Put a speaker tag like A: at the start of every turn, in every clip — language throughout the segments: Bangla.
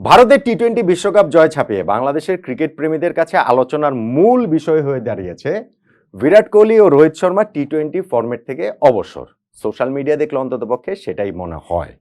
A: ভারতের টি টোয়েন্টি বিশ্বকাপ জয় ছাপিয়ে বাংলাদেশের ক্রিকেট প্রেমীদের কাছে আলোচনার মূল বিষয় হয়ে দাঁড়িয়েছে বিরাট কোহলি ও Rohit Sharma T twenty format থেকে অবসর। সোশ্যাল মিডিয়া দেখলে অন্ততপক্ষে সেটাই মনে হয়।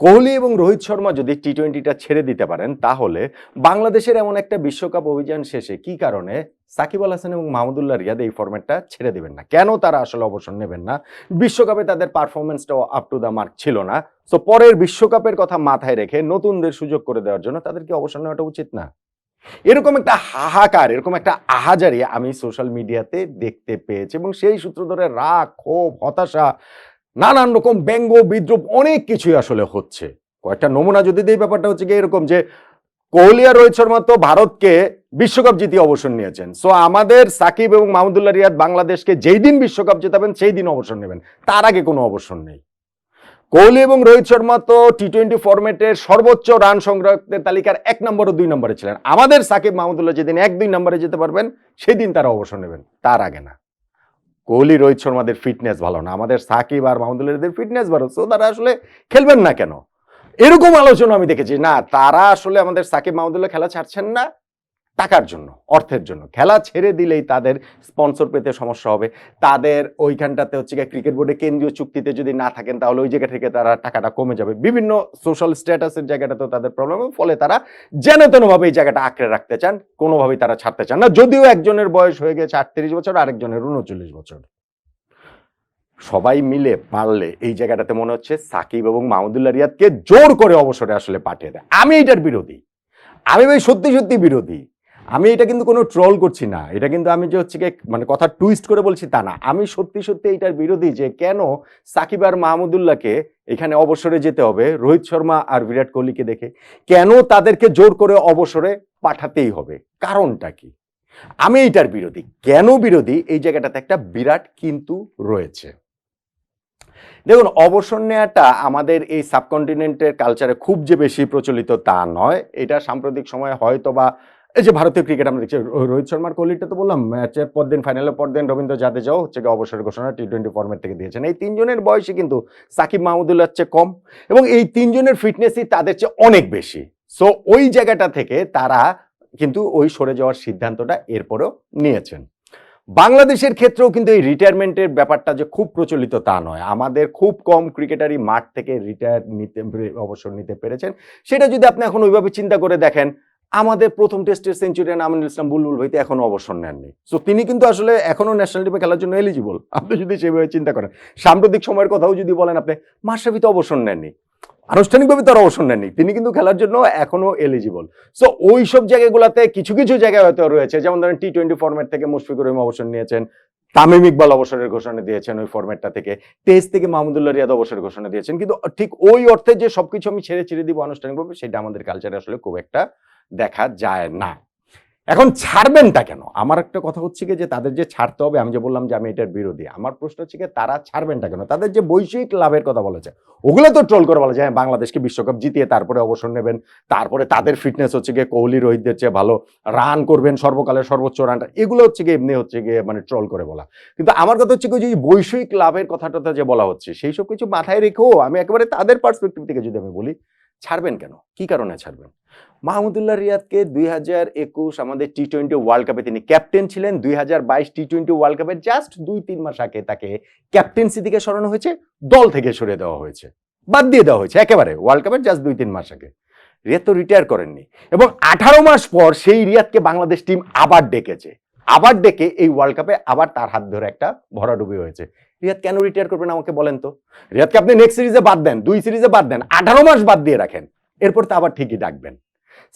A: কোহলি এবং রোহিত শর্মা যদি টি টোয়েন্টিটা ছেড়ে দিতে পারেন, তাহলে বাংলাদেশের এমন একটা বিশ্বকাপ অভিযান শেষে কি কারণে সাকিব আল হাসান এবং মাহমুদুল্লাহ রিয়াদ এই ফরম্যাটটা ছেড়ে দেবেন না? কেন তারা আসলে অবসর নেবেন না? বিশ্বকাপে তাদের পারফরমেন্সটাও আপ টু দ্য মার্ক ছিল না। সো পরের বিশ্বকাপের কথা মাথায় রেখে নতুনদের সুযোগ করে দেওয়ার জন্য তাদেরকে অবসর নেওয়াটা উচিত না। এরকম একটা হাহাকার, এরকম একটা আহাজারি আমি সোশ্যাল মিডিয়াতে দেখতে পেয়েছি এবং সেই সূত্র ধরে রাগ, ক্ষোভ, হতাশা নানান রকম ব্যঙ্গ, বিদ্রুপ অনেক কিছুই আসলে হচ্ছে। কয়েকটা নমুনা যদি দিই, ব্যাপারটা হচ্ছে কি এরকম যে কোহলি আর রোহিত শর্মা তো ভারতকে বিশ্বকাপ জিতিয়ে অবসর নিয়েছেন। সো আমাদের সাকিব এবং মাহমুদুল্লাহ রিয়াদ বাংলাদেশকে যেই দিন বিশ্বকাপ জেতাবেন, সেই দিন অবসর নেবেন। তার আগে কোনো অবসর নেই। কোহলি এবং রোহিত শর্মা তো টি টোয়েন্টি ফরম্যাটের সর্বোচ্চ রান সংগ্রাহকদের তালিকার এক নম্বর ও দুই নম্বরে ছিলেন। আমাদের সাকিব মাহমুদুল্লাহ যেদিন এক দুই নম্বরে যেতে পারবেন, সেদিন তারা অবসর নেবেন। তার আগে না। কোহলি, রোহিত শর্মাদের ফিটনেস ভালো না। আমাদের সাকিব আর মাহমুদুল্লাহদের ফিটনেস ভালো। সো তারা আসলে খেলবেন না কেন? এরকম আলোচনা আমি দেখেছি। না, তারা আসলে আমাদের সাকিব, মাহমুদুল্লাহ খেলা ছাড়ছেন না। টাকার জন্য, অর্থের জন্য। খেলা ছেড়ে দিলেই তাদের স্পন্সর পেতে সমস্যা হবে। তাদের ওইখানটাতে হচ্ছে গিয়ে ক্রিকেট বোর্ডে কেন্দ্রীয় চুক্তিতে যদি না থাকেন, তাহলে ওই জায়গা থেকে তারা টাকাটা কমে যাবে। বিভিন্ন সোশ্যাল স্ট্যাটাসের জায়গাটাতেও তাদের প্রবলেম ফলে তারা যেন তেনভাবে এই জায়গাটা আঁকড়ে রাখতে চান, কোনোভাবেই তারা ছাড়তে চান না। যদিও একজনের বয়স হয়ে গেছে আটত্রিশ বছর, আরেকজনের উনচল্লিশ বছর। সবাই মিলে পারলে এই জায়গাটাতে মনে হচ্ছে সাকিব এবং মাহমুদুল্লাহ রিয়াদকে জোর করে অবসরে আসলে পাঠিয়ে দেয়। আমি এটার বিরোধী। আমি ভাই সত্যি সত্যি বিরোধী। আমি এটা কিন্তু কোনো ট্রল করছি না। এটা কিন্তু আমি যে হচ্ছে মানে কথা টুইস্ট করে বলছি তা না। আমি সত্যি সত্যি এটার বিরোধী যে কেন সাকিব আর মাহমুদুল্লাহকে এখানে অবসরে যেতে হবে, রোহিত শর্মা আর বিরাট কোহলিকে দেখে, কেন তাদেরকে জোর করে অবসরে পাঠাতেই হবে? কারণটা কি? আমি এইটার বিরোধী। কেন বিরোধী? এই জায়গাটাতে একটা বিরাট কিন্তু রয়েছে। দেখুন, অবসর নেওয়াটা আমাদের এই সাবকন্টিনেন্টের কালচারে খুব যে বেশি প্রচলিত তা নয়। এটা সাম্প্রতিক সময়ে হয়তো বা এই যে ভারতীয় ক্রিকেট, আমরা দেখছি রোহিত শর্মার কোহলিটা তো বললাম ম্যাচের পর দিন ফাইনালের পর দিন রবীন্দ্র জাদেজাও হচ্ছে গিয়ে অবসরের ঘোষণা টি টোয়েন্টি ফর্মেট থেকে দিয়েছেন। এই তিনজনের বয়সই কিন্তু সাকিব মাহমুদুল্লাহর চেয়ে কম এবং এই তিনজনের ফিটনেসই তাদের চেয়ে অনেক বেশি। সো ওই জায়গাটা থেকে তারা কিন্তু ওই সরে যাওয়ার সিদ্ধান্তটা এরপরেও নিয়েছেন। বাংলাদেশের ক্ষেত্রেও কিন্তু এই রিটায়ারমেন্টের ব্যাপারটা যে খুব প্রচলিত তা নয়। আমাদের খুব কম ক্রিকেটারই মাঠ থেকে রিটায়ার নিতে, অবসর নিতে পেরেছেন। সেটা যদি আপনি এখন ওইভাবে চিন্তা করে দেখেন আমাদের প্রথম টেস্টের সেঞ্চুরিয়ান আমিনুল ইসলাম, বুলবুল ভাইতে এখনও অবসর নেননি। সো তিনি কিন্তু আসলে এখনও ন্যাশনাল টিমে খেলার জন্য এলিজিবল আপনি যদি সেভাবে চিন্তা করেন, সাম্প্রতিক সময়ের কথাও যদি বলেন আপনি, মাশরাফি তো অবসর নেননি। আনুষ্ঠানিকভাবে তার অবসর নেননি। তিনি কিন্তু খেলার জন্য এখনও এলিজিবল সো ওই সব জায়গাগুলোতে কিছু কিছু জায়গায় হয়তো রয়েছে, যেমন ধরেন টি টোয়েন্টি ফর্মেট থেকে মুশফিকুর রহিম অবসর নিয়েছেন, তামিম ইকবাল অবসরের ঘোষণা দিয়েছেন ওই ফরম্যাটটা থেকে টেস্ট থেকে মাহমুদুল্লাহ রিয়াদ অবসরের ঘোষণা দিয়েছেন। কিন্তু ঠিক ওই অর্থে যে সবকিছু আমি ছেড়ে ছেড়ে দিব আনুষ্ঠানিকভাবে, সেটা আমাদের কালচারে আসলে খুব একটা দেখা যায় না। এখন ছাড়বেনটা কেন? আমার একটা কথা হচ্ছে কি যে তাদের যে ছাড়তে হবে আমি যে বললাম যে আমি এটার বিরোধী আমার প্রশ্ন হচ্ছে কি তারা ছাড়বেনটা কেন? তাদের যে বৈশ্বিক লাভের কথা বলেছে ওগুলো তো ট্রোল করে বলা যায় হ্যাঁ, বাংলাদেশকে বিশ্বকাপ জিতিয়ে তারপরে অবসর নেবেন তারপরে তাদের ফিটনেস হচ্ছে গিয়ে কোহলি রোহিতদের চেয়ে ভালো রান করবেন সর্বকালের সর্বোচ্চ রানটা এগুলো হচ্ছে গিয়ে এমনি হচ্ছে গিয়ে মানে ট্রোল করে বলা। কিন্তু আমার কথা হচ্ছে যে বৈষয়িক লাভের কথাটা যে বলা হচ্ছে সেই সব কিছু মাথায় রেখেও আমি একেবারে তাদের পার্সপেক্টিভ থেকে যদি আমি বলি ছাড়বেন কেন? কি কারণে ছাড়বেন? মাহমুদুল্লাহ রিয়াদকে দুই হাজার একুশ আমাদের টি টোয়েন্টি ওয়ার্ল্ড কাপে তিনি ক্যাপ্টেন ছিলেন। দুই হাজার বাইশ টি টোয়েন্টি ওয়ার্ল্ড কাপের জাস্ট দুই, তিন মাস আগে তাকে ক্যাপ্টেন্সি থেকে সরানো হয়েছে। দল থেকে সরে দেওয়া হয়েছে। বাদ দিয়ে দেওয়া হয়েছে একেবারে ওয়ার্ল্ড কাপের জাস্ট দুই, তিন মাস আগে। রিয়াদ তো রিটায়ার করেননি। এবং আঠারো মাস পর সেই রিয়াদকে বাংলাদেশ টিম আবার ডেকেছে। আবার ডেকে এই ওয়ার্ল্ড কাপে আবার তার হাত ধরে একটা ভরাডুবি হয়েছে। রিয়াদ কেন রিটায়ার করবেন আমাকে বলেন তো? রিয়াদকে আপনি নেক্সট সিরিজে বাদ দেন, দুই সিরিজে বাদ দেন, আঠারো মাস বাদ দিয়ে রাখেন। এরপর তো আবার ঠিকই ডাকবেন।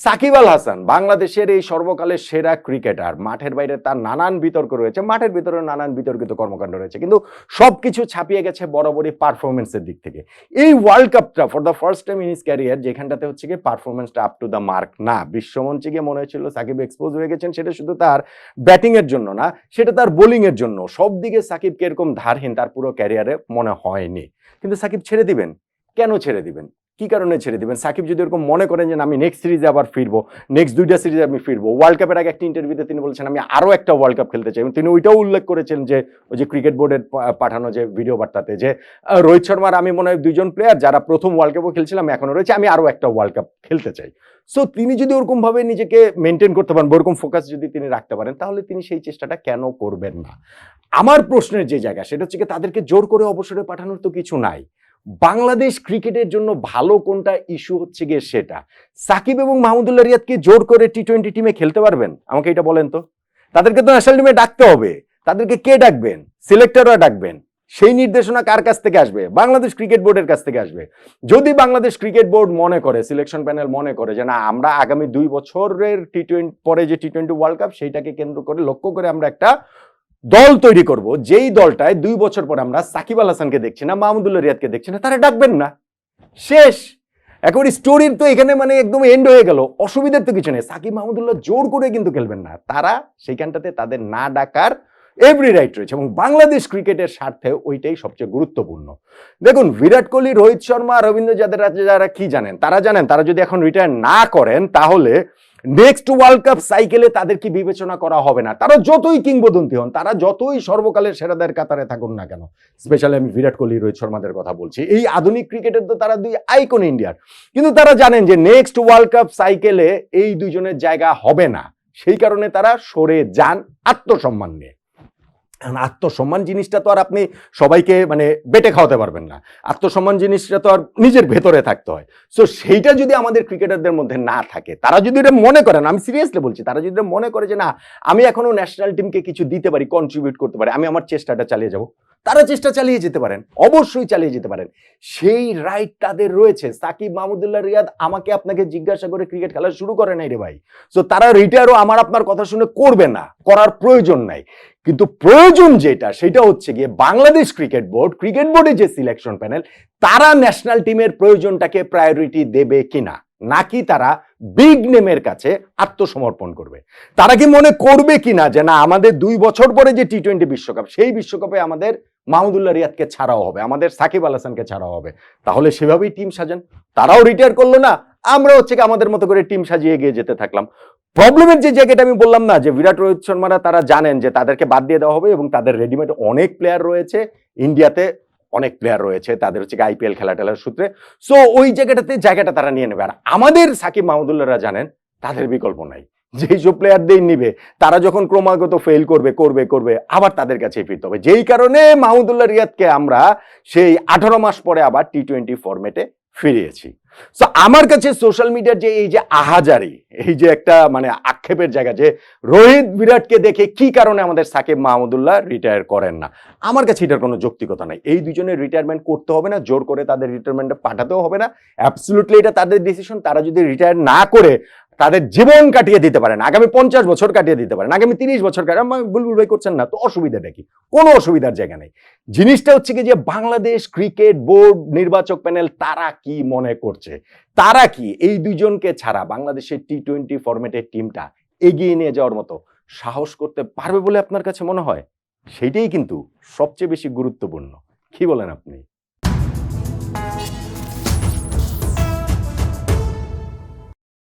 A: সাকিব আল হাসান, বাংলাদেশের এই সর্বকালের সেরা ক্রিকেটার। মাঠের বাইরে তার নানান বিতর্ক রয়েছে, মাঠের ভিতরে নানান বিতর্কিত কর্মকাণ্ড রয়েছে। কিন্তু সবকিছু ছাপিয়ে গেছে বরাবরই পারফরমেন্সের দিক থেকে। এই ওয়ার্ল্ড কাপটা for the first time in his career যেখানটাতে হচ্ছে গিয়ে পারফরমেন্সটা আপ টু দ্য মার্ক না। বিশ্বমঞ্চে গিয়ে মনে হয়েছিল সাকিব এক্সপোজ হয়ে গেছেন, সেটা শুধু তার ব্যাটিং এর জন্য না, সেটা তার বোলিং এর জন্য। সব দিকে সাকিবকে এরকম ধারহীন তার পুরো ক্যারিয়ারে মনে হয়নি। কিন্তু সাকিব ছেড়ে দিবেন? কেন ছেড়ে দিবেন? কি কারণে ছেড়ে দেবেন? সাকিব যদি এরকম মনে করেন যে আমি নেক্সট সিরিজে আবার ফিরবো নেক্সট দুইটা সিরিজে আমি ফিরবো। ওয়ার্ল্ড কাপের আগে একটা ইন্টারভিউতে তিনি বলেছেন, আমি আরও একটা ওয়ার্ল্ড কাপ খেলতে চাই। এবং তিনি ওইটাও উল্লেখ করেছেন যে, ওই যে ক্রিকেট বোর্ডের পাঠানো যে ভিডিও বার্তাতে যে রোহিত শর্মার আমি মনে হয় দুইজন প্লেয়ার যারা প্রথম ওয়ার্ল্ড কাপও খেলছিলাম এখনও রয়েছে, আমি আরও একটা ওয়ার্ল্ড কাপ খেলতে চাই। সো তিনি যদি ওরকমভাবে নিজেকে মেনটেন করতে পারেন ওরকম ফোকাস যদি তিনি রাখতে পারেন, তাহলে তিনি সেই চেষ্টাটা কেন করবেন না? আমার প্রশ্নের যে জায়গা, সেটা হচ্ছে তাদেরকে জোর করে অবসরে পাঠানোর তো কিছু নাই। বাংলাদেশ ক্রিকেটের জন্য ভালো কোনটা ইস্যু হচ্ছে গিয়ে সেটা? সাকিব এবং মাহমুদুল্লাহ রিয়াদকে জোর করে টি টোয়েন্টি টিমে খেলতে পারবেন? আমাকে এটা বলেন তো। তাদেরকে তো ন্যাশনাল টিমে ডাকতে হবে। তাদেরকে কে ডাকবেন? সিলেক্টররা ডাকবেন। সেই নির্দেশনা কার কাছ থেকে আসবে? বাংলাদেশ ক্রিকেট বোর্ডের কাছ থেকে আসবে। যদি বাংলাদেশ ক্রিকেট বোর্ড মনে করে সিলেকশন প্যানেল মনে করে যে না, আমরা আগামী দুই বছরের টি টোয়েন্টি পরে যে টি টোয়েন্টি ওয়ার্ল্ড কাপ সেইটাকে কেন্দ্র করে লক্ষ্য করে আমরা একটা দল তৈরি করব, যেই দলটায় দুই বছর পর আমরা সাকিব আল হাসানকে দেখছি না, মাহমুদুল্লাহ রিয়াদকে দেখছি না, তারা ডাকবেন না। শেষ। এখন স্টোরির তো এখানে মানে একদম এন্ড হয়ে গেল। অসুবিধার তো কিছু নেই। সাকিব, মাহমুদুল্লাহ জোর করে কিন্তু খেলবেন না। তারা সেইখানটাতে তাদের না ডাকার এভরি রাইট রয়েছে এবং বাংলাদেশ ক্রিকেটের স্বার্থে ওইটাই সবচেয়ে গুরুত্বপূর্ণ। দেখুন, বিরাট কোহলি, রোহিত শর্মা রবীন্দ্র জাদেজা, যারা কি জানেন? তারা জানেন, তারা যদি এখন রিটায়ার না করেন, তাহলে নেক্সট ওয়ার্ল্ড কাপ সাইকেলে তাদেরকে বিবেচনা করা হবে না। তারা যতই কিংবদন্তি হন, তারা যতই সর্বকালের সেরাদের কাতারে থাকুন না কেন স্পেশালি আমি বিরাট কোহলি, রোহিত শর্মাদের কথা বলছি। এই আধুনিক ক্রিকেটের তো তারা দুই আইকন ইন্ডিয়ার কিন্তু তারা জানেন যে নেক্সট ওয়ার্ল্ড কাপ সাইকেলে এই দুজনের জায়গা হবে না। সেই কারণে তারা সরে যান আত্মসম্মান নিয়ে। আত্মসম্মান জিনিসটা তো আর আপনি সবাইকে মানে বেটে খাওয়াতে পারবেন না। আত্মসম্মান জিনিসটা তো আর নিজের ভেতরে থাকতে হয়। সো সেইটা যদি আমাদের ক্রিকেটারদের মধ্যে না থাকে, তারা যদি এটা মনে করেন আমি সিরিয়াসলি বলছি, তারা যদি মনে করে যে না, আমি এখনও ন্যাশনাল টিমকে কিছু দিতে পারি কন্ট্রিবিউট করতে পারি, আমি আমার চেষ্টাটা চালিয়ে যাব। তারা চেষ্টা চালিয়ে যেতে পারেন, অবশ্যই চালিয়ে যেতে পারেন। সেই রাইট তাদের রয়েছে। সাকিব, মাহমুদুল্লাহ, রিয়াদ আমাকে আপনাকে জিজ্ঞাসা করে ক্রিকেট খেলা শুরু করে নাই রে ভাই। সো তারা রিটায়ারও আমার আপনার কথা শুনে করবে না, করার প্রয়োজন নাই। কিন্তু প্রয়োজন যেটা, সেটা হচ্ছে গিয়ে বাংলাদেশ ক্রিকেট বোর্ড ক্রিকেট বোর্ডের যে সিলেকশন প্যানেল তারা ন্যাশনাল টিমের প্রয়োজনটাকে প্রায়োরিটি দেবে কিনা? নাকি তারা বিগ নেমের কাছে আত্মসমর্পণ করবে? তারা কি মনে করবে কিনা যে না, আমাদের দুই বছর পরে যে টি টোয়েন্টি বিশ্বকাপ, সেই বিশ্বকাপে আমাদের মাহমুদুল্লাহ রিয়াদকে ছাড়াও হবে, আমাদের সাকিব আল হাসানকে ছাড়াও হবে। তাহলে সেভাবেই টিম সাজান। তারাও রিটায়ার করল না আমরা হচ্ছে আমাদের মতো করে টিম সাজিয়ে এগিয়ে যেতে থাকলাম। প্রবলেমের যে জায়গাটা আমি বললাম না, যে বিরাট রোহিত শর্মারা, তারা জানেন যে তাদেরকে বাদ দিয়ে দেওয়া হবে এবং তাদের রেডিমেড অনেক প্লেয়ার রয়েছে। ইন্ডিয়াতে অনেক প্লেয়ার রয়েছে, তাদের হচ্ছে আইপিএল খেলা টেলার সূত্রে। সো ওই জায়গাটাতে জায়গাটা তারা নিয়ে নেবে। আর আমাদের সাকিব মাহমুদুল্লাহরা জানেন, তাদের বিকল্প নাই। যেই সব প্লেয়ারদের নিবে, তারা যখন ক্রমাগত ফেল করবে করবে করবে, আবার তাদের কাছে ফিরতে হবে। যেই কারণে মাহমুদুল্লাহ রিয়াদকে আমরা সেই আঠারো মাস পরে আবার টি টোয়েন্টি ফরম্যাটে ফিরিয়েছি। সো আমার কাছে সোশ্যাল মিডিয়ার যে এই যে আহাজারি, এই যে একটা মানে আক্ষেপের জায়গা যে রোহিত বিরাটকে দেখে কি কারণে আমাদের সাকিব মাহমুদুল্লাহ রিটায়ার করেন না, আমার কাছে এটার কোনো যৌক্তিকতা নাই। এই দুজনের রিটায়ারমেন্ট করতে হবে না, জোর করে তাদের রিটায়ারমেন্টে পাঠাতেও হবে না। অ্যাবসলুটলি এটা তাদের ডিসিশন তারা যদি রিটায়ার না করে তাদের জীবন কাটিয়ে দিতে পারেন। আগামী পঞ্চাশ বছর কাটিয়ে দিতে পারেন। আগামী তিরিশ বছর বুলবুল ভাই করছেন না, তো অসুবিধাটা কি? কোনো অসুবিধার জায়গা নেই। জিনিসটা হচ্ছে কি যে বাংলাদেশ ক্রিকেট বোর্ড নির্বাচক প্যানেল তারা কি মনে করছে? তারা কি এই দুজনকে ছাড়া বাংলাদেশের টি টোয়েন্টি ফরম্যাটের টিমটা এগিয়ে নিয়ে যাওয়ার মতো সাহস করতে পারবে বলে আপনার কাছে মনে হয়? সেইটাই কিন্তু সবচেয়ে বেশি গুরুত্বপূর্ণ। কি বলেন আপনি?